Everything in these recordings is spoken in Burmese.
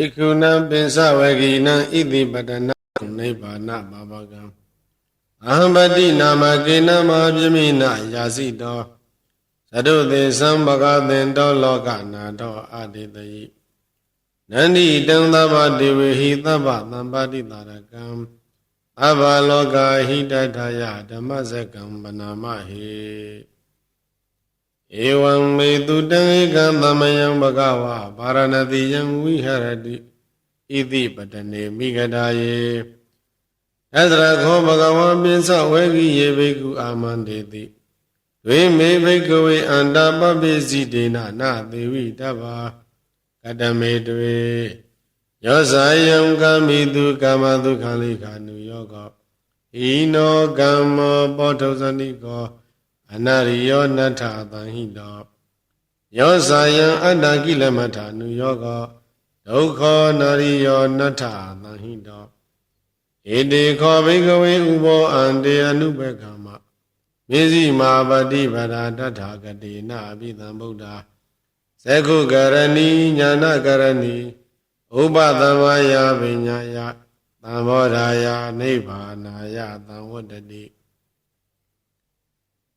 ဧကုဏံပိစဝဂိနံဣတိပတနာနိဗ္ဗာနဘာဝကံအဟံပတိနာမကေနမပြမိနာယာစီတောသတုသေသံဘဂသင်တောလောကနာတောအာတိတယိနန္ဒီတံသဗ္ဗဒေဝေဟိသဗ္ဗသံပါတိတာရကံအဘလောကဟိတထယဓမ္မစကံပနာမဟေ ဧဝံမေတုတံဧကံသမယံဘဂဝါဗာရဏတိယံဝိဟရတိဣတိပတနေမိဂဒာယေသဒရခောဘဂဝံပိစဝေကိယေဘိကုအာမန္တေတိဝိမေဘိကဝေအန္တပပိစီတေနနာသေဝိတဗ္ဗာကတမေတွေယောဇာယံကာမိတုကာမဒုက္ခလိခာနုယောကောဣနောကမ္မောပောထုဇဏိကော အနရိယောနထသံဟိတောယောဇာယံအတ္တကိလမထာနုယောကောဒုက္ခောနရိယောနထသံဟိတောဣတိခောဘိကဝေဥဘောအန္တေအနုဘကမမေဇိမာပတိပဒာတထာဂတိနာအပိသံဗုဒ္ဓသက္ခုကရဏီညာနာကရဏီဥပသမယပညာယသံဘောဓာယနိဗ္ဗာနာယသံဝတ္တတိ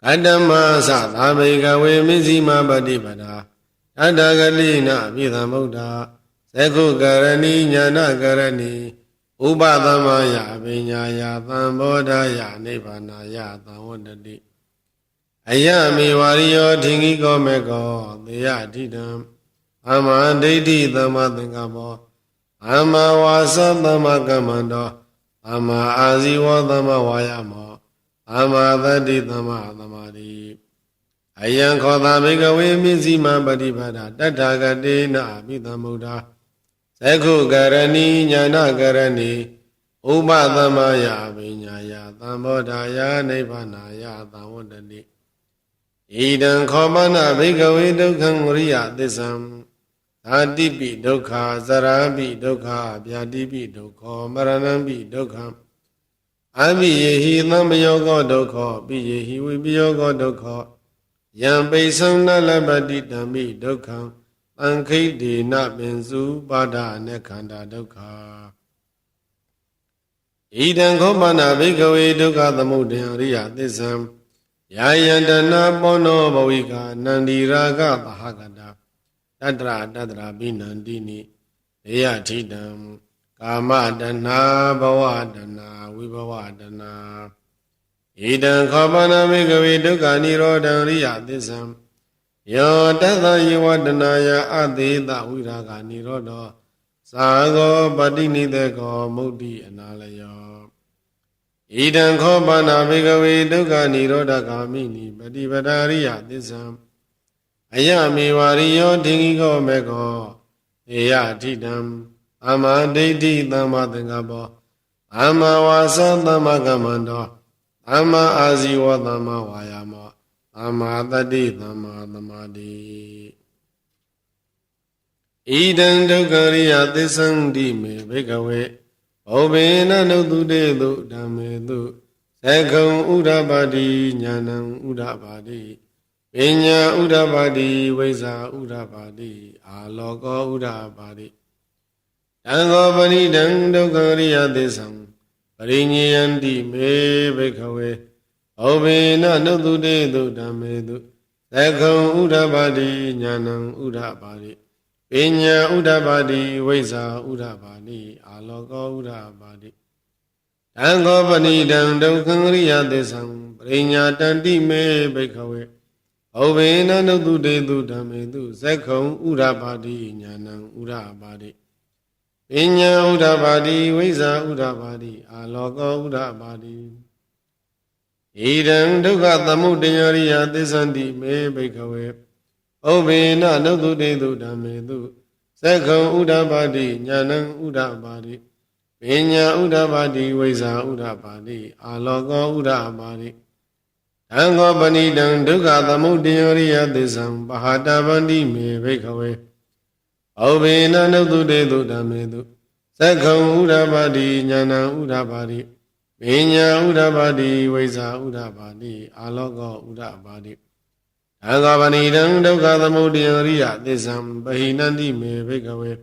ကတ္တမသသာဘေကဝေမေဇိမာပတိပဒာတထာဂတိနာအပိသံဗုဒ္ဓသက္ခုကရဏီညာနာကရဏီဥပသမယပညာယသံဘောဓာယနိဗ္ဗာနာယသံဝတ္တတိအယမေဝရိယောထင်ကြီးကောမေကောသေယအဋ္ဌိတံအမဒိဋ္ဌိသမ္မာသင်္ကပ္ပောအမဝါစသမ္မာကမ္မန္တောအမအာဇီဝသမ္မာဝါယမော အမသတ္တိသမ္မာသမာဓိအယံခောတာဘေကဝေမြင့်စီမပฏิပါဒတတ္ထာဂတေနအပိသမ္ဗုဒ္ဓသက္ခုကရဏီညာနာကရဏီဥပသမယပညာယသံဘောဓာယနိဗ္ဗာနာယသံဝတ္တတိဣဒံခောမနာဘေကဝေဒုက္ခံဝရိယသစ္ဆံသာတိပိဒုက္ခဇရာပိဒုက္ခဗျာတိပိဒုက္ခမရဏံပိဒုက္ခ အမိယေဟိသမ္ပယောကောဒုက္ခပိယေဟိဝိပယောကောဒုက္ခယံပိသံနလပတိတံမိဒုက္ခံသံခိတ်ဒေနပင်စုပါဒအနခန္ဓာဒုက္ခဣဒံခောမနာဘိကဝေဒုက္ခသမုဒယရိယသစ္ဆံယာယန္တနာပောနောဘဝိကာနန္ဒီရာဂသဟကတာတတရတတရာဘိနန္တိနိဒေယထိတံ ကာမတဏဘဝတဏဝိဘဝတဏဣဒံခောပနာမေကဝေဒုက္ခនិရောဓံရိယသစ္ဆံယောတသယေဝတနာယအသေးတဝိရာဂនិရောဓောသာဂောပတိနိတေကောမုဒ္တိအနာလယောဣဒံခောပနာဘေကဝေဒုက္ခនិရောဓဂာမိနိပฏิပဒါရိယသစ္ဆံအယမေဝရိယောဒိငိကောမေကောဧယအဋ္ဌိတံ အမဒိဋ္ဌိသမ္မာသင်္ကပ္ပောအမဝါစသမ္မာကမ္မန္တောအမအာဇီဝသမ္မာဝါယာမောအမတတိသမ္မာသမာဓိဣဒံဒုက္ခရိယသစ္ဆံတိမေဘေကဝေဘောဘေနနုတုတေတုဓမ္မေတုသက္ကုံဥဒ္ဓပါတိညာဏံဥဒ္ဓပါတိပညာဥဒ္ဓပါတိဝိဇ္ဇာဥဒ္ဓပါတိအာလောကောဥဒ္ဓပါတိ တံဃောပရိဒံဒုက္ခရိယသစ္ဆံပရိညယန္တိမေဘေခဝေဩဘေနနုတုတေတုဓမ္မေတုသက္ကုံဥဒ္ဓပါတိညာဏံဥဒ္ဓပါတိပညာဥဒ္ဓပါတိဝိဇ္ဇာဥဒ္ဓပါတိအာလောကောဥဒ္ဓပါတိတံဃောပဏိတံဒုက္ခရိယသစ္ဆံပရိညာတန္တိမေဘိခဝေဩဘေနနုတုတေတုဓမ္မေတုသက္ခုံဥဒ္ဓပါတိညာဏံဥဒ္ဓပါတိ ပညာဥဒ္ဓပါတိဝိဇ္ဇာဥဒ္ဓပါတိအာလောကောဥဒ္ဓပါတိဣဒံဒုက္ခသမုဒယရိယသစ္ဆန္တိမေဘိခဝေဩဘေနနုတုတေတုဓမ္မေတုသက္ခုံဥဒ္ဓပါတိညာဏံဥဒ္ဓပါတိပညာဥဒ္ဓပါတိဝိဇ္ဇာဥဒ္ဓပါတိအာလောကောဥဒ္ဓပါတိတံဃောပဏိတံဒုက္ခသမုဒယရိယသစ္ဆံပဟာတဗန္တိမေဘိခဝေ ဩဘေနနုတုတေတုဓမ္မေတုသက္ခုံဥဒ္ဓပါတိညာဏံဥဒ္ဓပါတိပညာဥဒ္ဓပါတိဝိဇ္ဇာဥဒ္ဓပါတိအာလောကောဥဒ္ဓပါတိအဂဗဏိတံဒုက္ခသမုဒယရိယသစ္ဆံပဟိနန္တိမေဘိကဝေဩ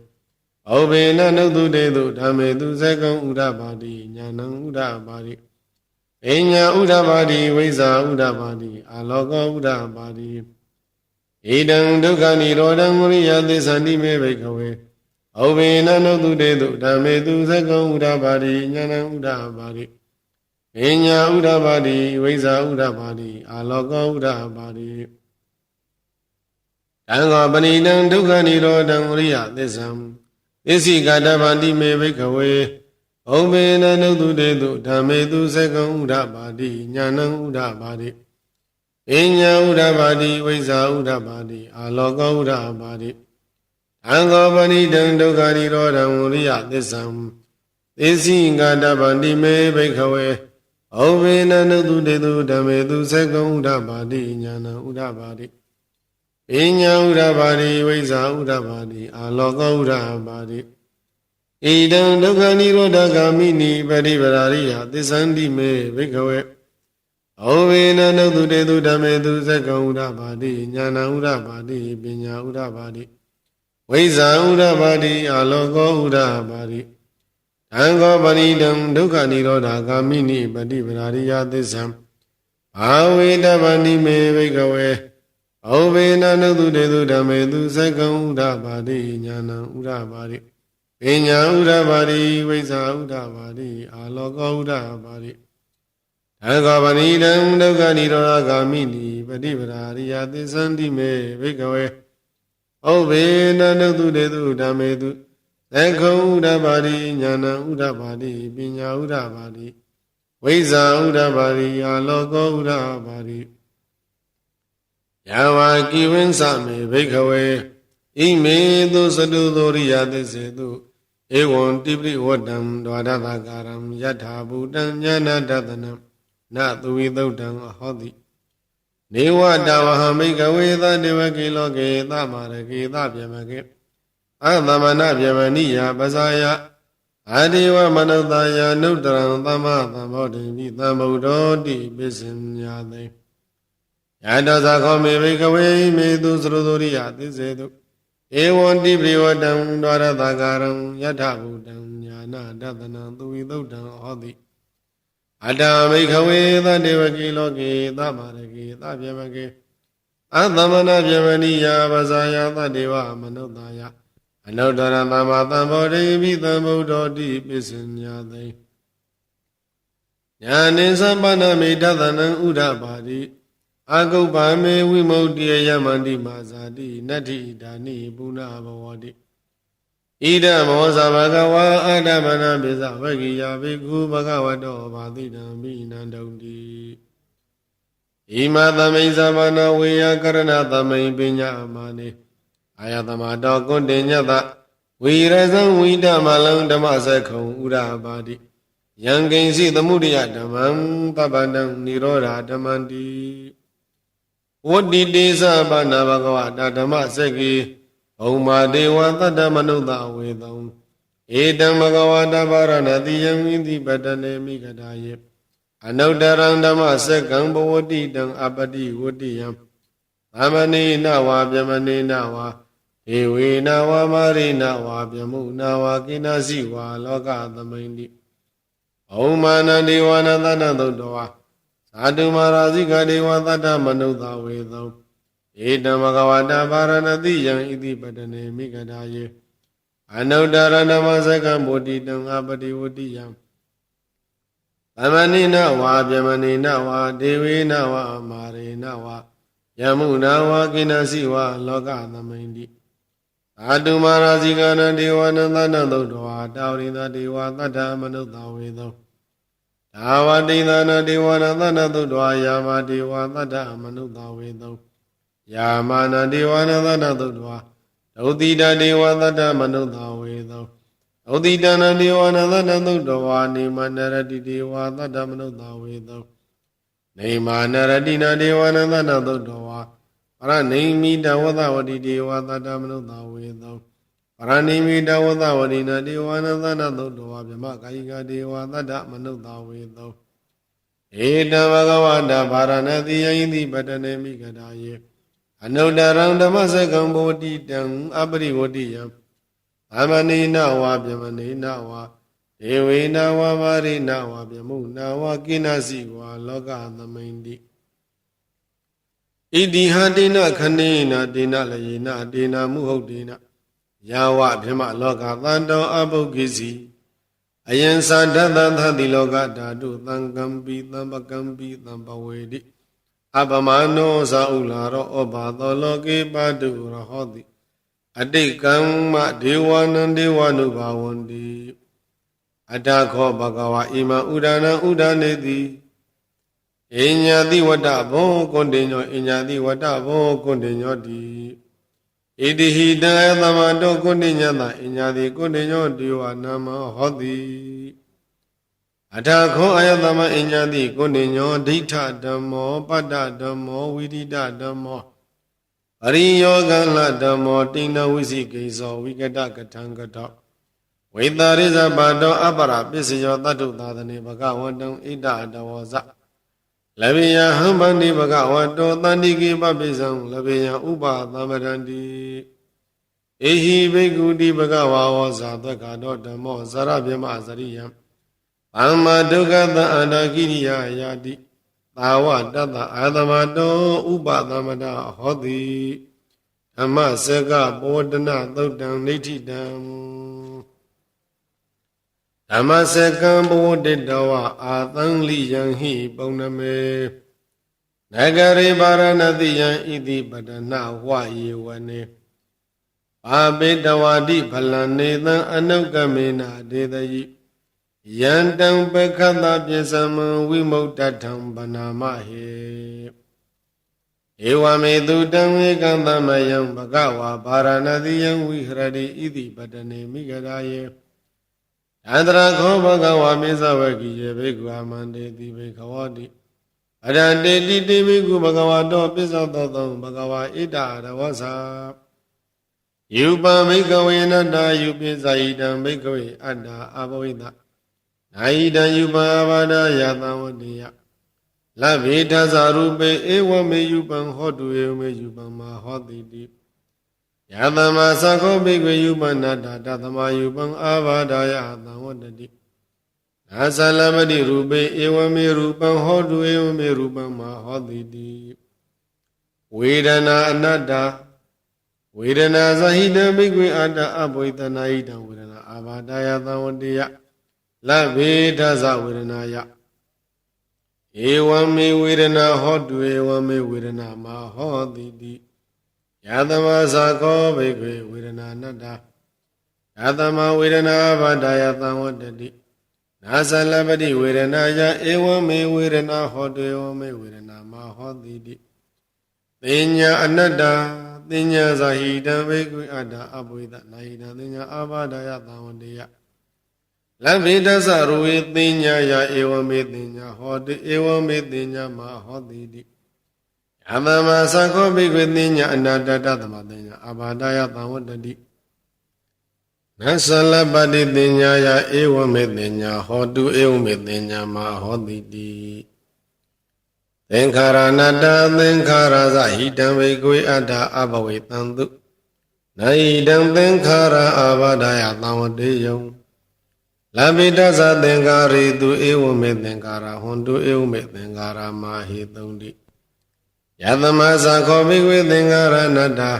ဩဘေနနုတုတေတုဓမ္မေသူဇေကုံဥဒပါတိညာဏံဥဒပါတိပညာဥဒပါတိဝိဇာဥဒပါတိအာလောကောဥဒပါတိ ဣဒံဒုက္ခនិရောဓံဝရိယသစ္ဆန္တိမေဘိကဝေဩဘေနနုတုတေတုဓမ္မေသူဇေကုံဥဒပါတိညာဏံဥဒပါတိပညာဥဒပါတိဝိဇာဥဒပါတိအာလောကောဥဒပါတိတံဃောပဏိတံဒုက္ခនិရောဓံဝရိယသစ္ဆံသစ္စိကတဗန္တိမေဘိကဝေဩဘေနနုတုတေတုဓမ္မေသူဇေကုံဥဒပါတိညာဏံဥဒပါတိ ပညာဥဒပါတိဝိဇာဥဒပါတိအာလောကောဥဒပါတိတံဃောပဏိတံဒုက္ခនិရောဓံဝရိယသစ္ဆံသစ္စိကတဗန္တိမေဘိကဝေဩဘေနနုတုတေတုဓမ္မေသူဇေကုံဥဒပါတိညာဏံဥဒပါတိပညာဥဒပါတိဝိဇာဥဒပါတိအာလောကောဥဒပါတိဣဒံဒုက္ခនិရောဓဂ ामि နိပရိပရာရိယသစ္ဆန္တိမေဘိကဝေ ဩဝေနနုတုတေတုဓမ္မေသူဇက္ကံဥဒပါတိညာဏဥဒပါတိပညာဥဒပါတိဝိဇာဥဒပါတိအာလောကောဥဒပါတိသံဃောပရိဒံဒုက္ခនិရောဓဂ ामि နိပရိပရာရိယသစ္ဆံဘာဝေတဗန္တိမေဘိကဝေဩဝေနနုတုတေတုဓမ္မေသူဇက္ကံဥဒပါတိညာဏဥဒပါတိပညာဥဒပါတိဝိဇာဥဒပါတိအာလောကောဥဒပါတိ သံဃာပဏိတံဒုက္ခនិရောဓဂ ामि နိပฏิပဒါရိယသစ္ဆန္တိမေဘိကဝေဩဘေနနုတုတေတုဓမ္မေတုသက္ခုံဥဒပါတိညာဏဥဒပါတိပညာဥဒပါတိဝိဇာဥဒပါတိအာလောကောဥဒပါတိယဝကိဝင်းစမေဘိကဝေဣမေသူစတုသောရိယသစ္စေတုဧဝံတိပိဝတ္တံဒွါရသကာရံယထာဘူတံဉာဏတတနံ နသူဝိသုတ်တံအဟောတိနေဝတဝဟမိကဝေသတေဝကေလောကေသမရကေသဗျမကေအသမဏဗျမနိယပဇာယအာဒီဝမနုဿာယနုတရံသမ္မာသမ္ဗောဓိမိသမ္ဗုဒ္ဓောတိပိစင်ညာသိယတောဇာခောမေဘိကဝေမေသူသရသုရိယသစ္စေတုဧဝံတိပရိဝတံဒွါရသကာရံယထဘူတံညာနာတတနံသူဝိသုတ်တံဟောတိ အတ္တမိခဝေသတေဝကေလောကေသမာရကေသဗျမကေအသမဏဗျမနိယပဇာယသတေဝမနုဿာယအနုတ္တရသမ္မာသမ္ဗောဓိမိသမ္ဗုဒ္ဓောတိပိစဉ္ညာသိညာနိသမ္ပန္နမိတသနံဥဒပါတိအာဂုပ္ပါမေဝိမု ക്തി ယမန္တိမာဇာတိနတ္ထိဒါနိပုဏ္ဏဘဝတိ ဣဒမောဇဘဂဝါအာဒမနာပိဇဝဂိယဘိက္ခုဘဂဝတောဘာတိတံမိနန္တုံတိဣမသမိဇမနဝေယကရဏသမိပညာမာနေအာယသမတောကွန်တေညတဝီရဇံဝိဓမလံဓမ္မစကုံဥရပါတိယံကိဉ္စီသမှုရိယဓမ္မံပပန္တံនិရောဓဓမ္မန္တိဝတ္တိတေသဘာနာဘဂဝတာဓမ္မစက္ကေ ဘုံမာဒေဝသတ္တမနုဿဝေသံဧတံဘဂဝတာဗရဏတိယံဣတိပတနေမိဂဒါယေအနုတ္တရံဓမ္မစက္ကံဘဝတိတံအပတိဝတ္တိယံသမဏိနဝါပြမဏိနဝါဧဝေနဝါမာရိနဝါပြမုနဝါကိနာစီဝါလောကသမိန်တိဩမာနဒေဝနာသနသုတ္တဝါသာတုမာရာဇိကဒေဝသတ္တမနုဿဝေသော ဧတံဘဂဝတာပါရဏတိယံဣတိပတနေမိဂဒါယေအနုတ္တရဏမစကံဗုတိတံအပတိဝတိယံသမဏိနဝါပြမဏိနဝါဒေဝေနဝါမာရေနဝါယမုနာဝါကိနစီဝါလောကသမိန်တိအာတုမာရာဇိကနဒေဝနန္တနသုတ္တဝါတာဝရိသဒေဝသတ္တမနုဿဝေသောဒါဝတိသနာဒေဝနာသနာသုတ္တဝါယာမဒေဝသတ္တမနုဿဝေသော ယာမနာဒေဝနာသနာသုတ္တဝါဒုတိတဒေဝသတ္တမနုဿဝေသောဒုတိတနာဒေဝနာသနာသုတ္တဝါနေမနရတိဒေဝသတ္တမနုဿဝေသောနေမာနရတိနာဒေဝနာသနာသုတ္တဝါပရနေမိတဝသဝတိဒေဝသတ္တမနုဿဝေသောပရဏိမိတဝသဝရိနာဒေဝနသနသုတ္တဝါမြမကာယိကဒေဝသတ္တမနုဿဝေသောဧတံဘဂဝတာဗာရဏတိယိတိပတနေမိကတာယေ အနုတ္တရံဓမ္မစကံဘောတိတံအပရိဝတိယံသသမဏိနဝါပြမဏိနဝါဒေဝေနဝါမာရိနဝါပြမုနဝါကိနစီဝါလောကသမိန်တိဣတိဟတိနခဏိနတေနလယေနတေနမုဟုတ်တေနယာဝဗြဟ္မလောကသံတောအဘုတ်ကိစီအယံသာဒတ္တသတိလောကဓာတုသံကံပိသံပကံပိသံပဝေတိ အပမနောဇာဥလာရောဩဘာသောလောကေပါတုရဟောတိအတိတ်ကမ္မဒေဝနံဒေဝနုဘာဝန္တိအတ္တခောဘဂဝါဣမံဥဒနာဥဒနေတိအညာတိဝတ္တဘောကွန်တင်ညောအညာတိဝတ္တဘောကွန်တင်ညောတိဣတိဟိတံသမတောကွန်တင်ညတအညာတိကွန်တင်ညောဒေဝနာမဟောတိ အထာခောအယတမအညာတိကွန်တင်ညောဒိဋ္ဌဓမ္မောပတ္တဓမ္မောဝိရိဒဓမ္မောအရိယောကလဓမ္မောတိဏဝိသိကိသောဝိကတကထံကတောဝိတာရိဇပါတောအပရပစ္စယောတတ္တုသာသနေဘဂဝန္တံဣဒတဝဇလဗေယဟံဗန္တိဘဂဝတောတန္တိကိပပိစံလဗေယဥပသမရန္တိဧဟိဘိက္ခုတိဘဂဝါဝဇာသက္ကာတောဓမ္မောဇရဗြမဇရိယံ သမ္မာဒုက္ခသအန္တကိရိယာယာတိသာဝတတ္တအာသမတောဥပသမတဟောတိဓမ္မစကပောဒနာသုတ်တံနိဋ္ဌိတံဓမ္မစကံဘောတိတဝအာသံလိယံဟိပုံနမေနဂရေပါရဏတိယံဣတိပဒနာဝယေဝနေပါပေတဝတိဖလံနေသံအနုကမေနာဒေတယိ ယန္တံပခတပိသမံဝိမု क्त ထံဗနာမဟေဧဝမေတုတံဝေကံသမယံဘဂဝါဗာရဏတိယံဝိဟရတိဣတိပတနေမိဂရာယေအန္တရာခောဘဂဝါမေဇဝကိယေဘေကုအမန္တေတိဘေခဝတိအရန္တေတိတိဘေကုဘဂဝါတောပစ္စောတောသံဘဂဝါဣဒရဝဇာယူပံမိကဝေနတ္တယူပိဇာယိတံမိကဝေအတ္တအဘဝိတ နာယိတံယူပံအဘာဒယသံဝတိယလဗ္ဗေထသရူပေဧဝမေယူပံဟောတုဧဝမေယူပံမဟောတိတိယတမသခောပိကွေယူပန္နတာတသမယူပံအာဘာဒယသံဝတတိနာသလမတိရူပေဧဝမေရူပံဟောတုဧဝမေရူပံမဟောတိတိဝေဒနာအနတ္တဝေဒနာဇဟိတပိကွေအတ္တအဘဝိတနာဟိတံဝေဒနာအာဘာဒယသံဝတိယ လဗေဒသဝေဒနာယဧဝမေဝေဒနာဟောတုဧဝမေဝေဒနာမဟောတိတိယသမသာခောဘေကွေဝေဒနာနတ္တယသမဝေဒနာဘာဒယသံဝတ္တိနာသလပတိဝေဒနာယဧဝမေဝေဒနာဟောတုဧဝမေဝေဒနာမဟောတိတိသိညာအနတ္တသိညာဇာဟိတံဘေကွေအတ္တအဘွေဒနာဟိတံသိညာအာဘာဒယသံဝတ္တိယ လဗ္ဗေတသရဝေသိညာယဧဝမေသိညာဟောတိဧဝမေသိညာမဟောတိတိအမမသခောဘိကွေသိညာအနာတတသမသိညာအဘာဒယသံဝတ္တိနသလပတိသိညာယဧဝမေသိညာဟောတုဧဝမေသိညာမဟောတိတိသင်္ခါရနတသင်္ခါရဇဟိတံဘိကွေအတ္တအဘဝေတံတုနဟိတံသင်္ခါရအာဘာဒယသံဝတေယံ လဗ္ဗိတသသင်္ကာရိသူဧဝမေသင်္ကာရဟွန်တုဧဝမေသင်္ကာရမဟေတုံတိယသမသခောဘိဝေသင်္ကာရနတ္တာ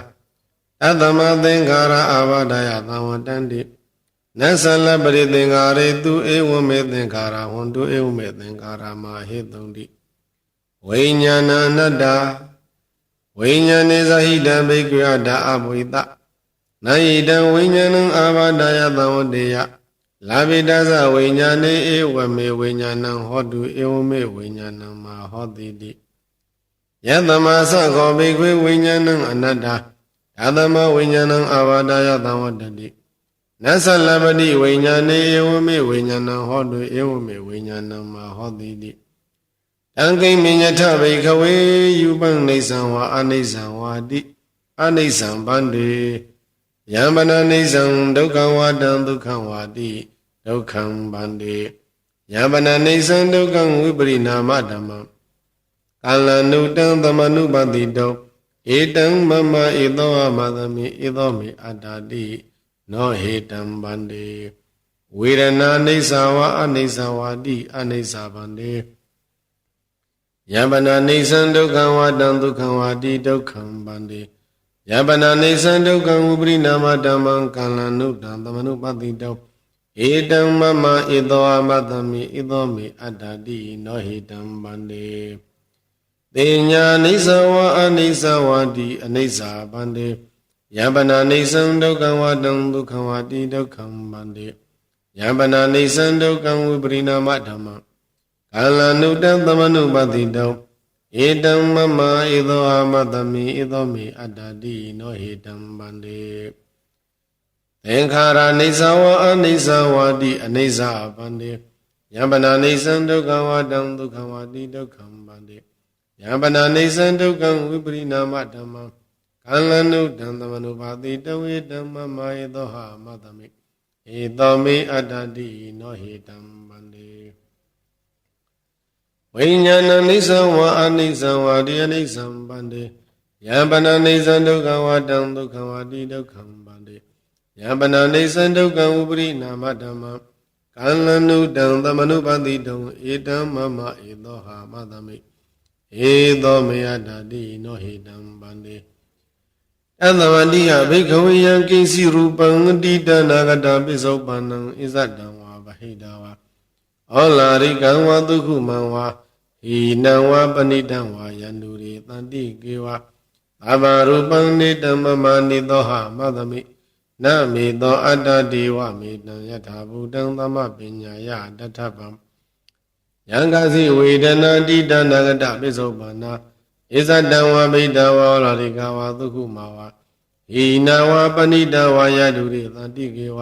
အတ္တမသင်္ကာရအာဘာဒယသံဝတန္တိနသလပရိသင်္ကာရိသူဧဝမေသင်္ကာရဟွန်တုဧဝမေသင်္ကာရမဟေတုံတိဝိညာဏအနတ္တာဝိညာဏေဇဟိတံဘိက္ခယတာအဘဝိတနာယိတံဝိညာဏံအာဘာဒယသံဝတေယ လာဘိတသဝိညာဏေဧဝမေဝိညာဏံဟောတုဧဝမေဝိညာဏံမဟောတိတိယတမသခောဘိကွေဝိညာဏံအနတ္တယတမဝိညာဏံအာဘာဒယသံဝတ္တိနသလပတိဝိညာဏေဧဝမေဝိညာဏံဟောတုဧဝမေဝိညာဏံမဟောတိတိတံကိမညထဘိခဝေယူပံနေသံဝါအနိစ္စံဝါတိအနိစ္စံဗန္တိယံပနနိစ္စံဒုက္ခဝါတံဒုက္ခဝါတိ ဒုက္ခံဗန္တိယဗနနေသံဒုက္ခံဝိပရိနာမဓမ္မကာလနုတံသမနုပတိတောဧတံမမဧသောအမသမိဧသောမေအတ္တတိနောဟေတံဗန္တိဝေဒနာအိသဝအနိသဝတိအနိသဗန္တိယပနာနေသံဒုက္ခံဝတံဒုက္ခံဝတိဒုက္ခံဗန္တိယပနာနေသံဒုက္ခံဝပရိနာမဓမ္မံကလန္နုတံသမနုပတိတော ဧတံမမဧသောအမတမိဧသောမေအတ္တတိနောဟေတံဗန္တိတေညာအိသဝအနိသဝတိအနိသဗန္တိယပနာနေသံဒုက္ခံဝတံဒုက္ခံဝတိဒုက္ခံဗန္တိယပနာနေသံဒုက္ခံဝပရိနာမဓမ္မံကာလနုတံသမနုပတိတောဧတံမမဧသောအာမတမိဧသောမေအတ္တတိနောဟေတံဗန္တိ သင်္ခါရအိသဝအနိသဝတိအနိသဗန္တိယံပနာနိသံဒုက္ခဝတံဒုက္ခဝတိဒုက္ခံဗန္တိယံပနာနိသံဒုက္ခံဝိပရိနာမဓမ္မံကာလနုတံသမနုပတိတဝေတံမမဧသောဟာမတမိဧသောမေအတ္တတိနောဟေတံဗန္တိဝိညာဏနိသံဝအနိသံဝတိအနိသံဗန္တိယံပနာနိသံဒုက္ခဝတံဒုက္ခဝတိဒုက္ခံဗန္တိ ယံပနာနိသံဒုက္ခံဥပရိနာမဓမ္မကာလနုတံသမနုပတိတုံဧတံမမဧသောဟာမသမိဧသောမေယတတိနောဟေတံဗန္တိအသဝတိယဘိက္ခဝေယံကိစီရူပံတိတနာဂတပိစ္ဆုပန္နံဣဇတံဝါဗဟိတဝါဩလာရိကံဝါဒုက္ခမံဝါဟိနံဝါပဏိတံဝါယန္တုရေတန္တိကေဝသဗ္ဗရူပံနေတမမနိသောဟာမသမိ နမေသောအတ္တဒေဝမေတံယထာဘူတံသမပညာယတထဗံယံကစီဝေဒနာတိတနာဂတပိစ္ဆုပန္နာဣဇတံဝဗိတဝါလာရိကဝါသုခုမာဝါဟိနဝါပဏိတဝါယတုရေတတိကေဝ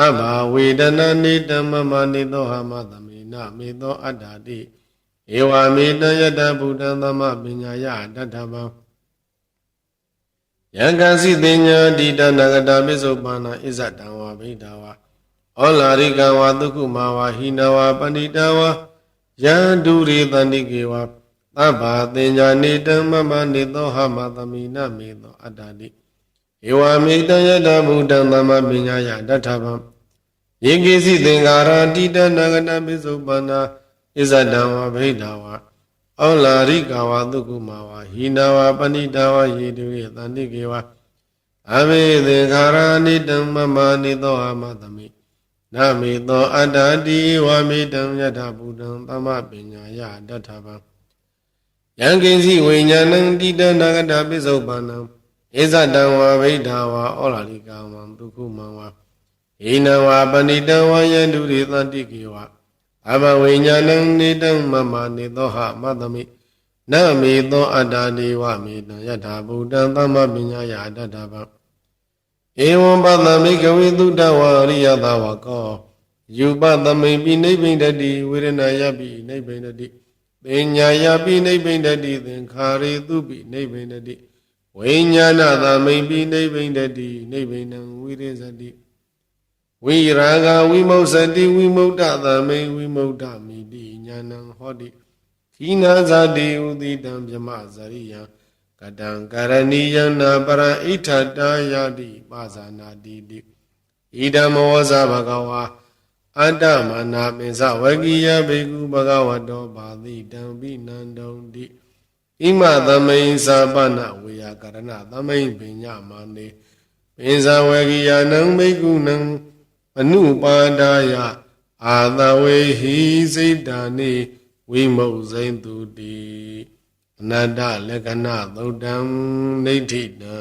အဘဝေဒနာနေတမမနိသောဟာမသမေနမေသောအတ္တတိဧဝမေတယတဗုဒ္ဓံသမပညာယတထဗံ ယံကစီတင်ညာတိတနာဂတပိစ္ဆုပန္နာဣဇတံဝါဗိတဝါဩလာရိကဝါသုခုမာဝါဟိနဝါပဏိတဝါယံဒုရေတန္တိကေဝသဗ္ဗတင်ညာနေတမမနေသောဟမသမိနမေသောအတ္တတိဧဝမေတယတဗုဒ္ဓံသမပညာယတထဗံယေကိစီသင်္ကာရတိတနာဂတပိစ္ဆုပန္နာဣဇတံဝဗိဒာဝ ဩလာရိကဝသုကုမာဝဟိနာဝပဏိတာဝယေတုယေတန္တိကေဝအမေသင်္ခါရအနိတံမမနိသောအမသမိနမေသောအတ္တတိဝမေတံယထာဘူတံသမပညာယတထဗံယံကိဉ္စီဝိညာဏံတိတနာဂတပိစ္ဆုပန္နံဣဇတံဝဗိဒာဝဩလာရိကဝံဒုက္ခမံဝဟိနဝပဏိတဝယန္တုရေတန္တိကေဝ အဘဝိညာဏံနေတံမမနေသောဟမသမိနမေသောအတ္တဒေဝမေတံယထာဘူတံသမ္မပညာယတတဗံဧဝံပသမိကဝေတုတဝရိယသဝကောယူပသမိပိနိဗ္ဗိန္ဒတိဝေရဏယပိနိဗ္ဗိန္ဒတိပညာယပိနိဗ္ဗိန္ဒတိသင်္ခါရေတုပိနိဗ္ဗိန္ဒတိဝိညာဏသမိပိနိဗ္ဗိန္ဒတိနိဗ္ဗိနံဝိရိဇတိ ဝိရာဂဝိမု စ္ဆတိဝိမု ட்ட သမိဝိမု ட்ட မိတိညာဏံဟောတိခိနာဇာတိဥတိတံမြမဇရိယံကတံကရဏီယနာပရံဣထတာယတိပါဇာနာတိတိဣဒမောဇဘဂဝါအတ္တမနာပင်စဝကိယဘေကုဘဂဝတောဘာတိတံပိနန္တုံတိဣမသမိန်စာပနဝေယကရဏသမိန်ပညာမန္တိပင်စဝကိယနံဘေကုနံ အနုပါဒာယအာသဝေဟိစိတ်တာနိဝိမုတ်ဇိန်တုတိအနတ္တလက္ခဏသုတ်တံနေဋ္ဌိတံ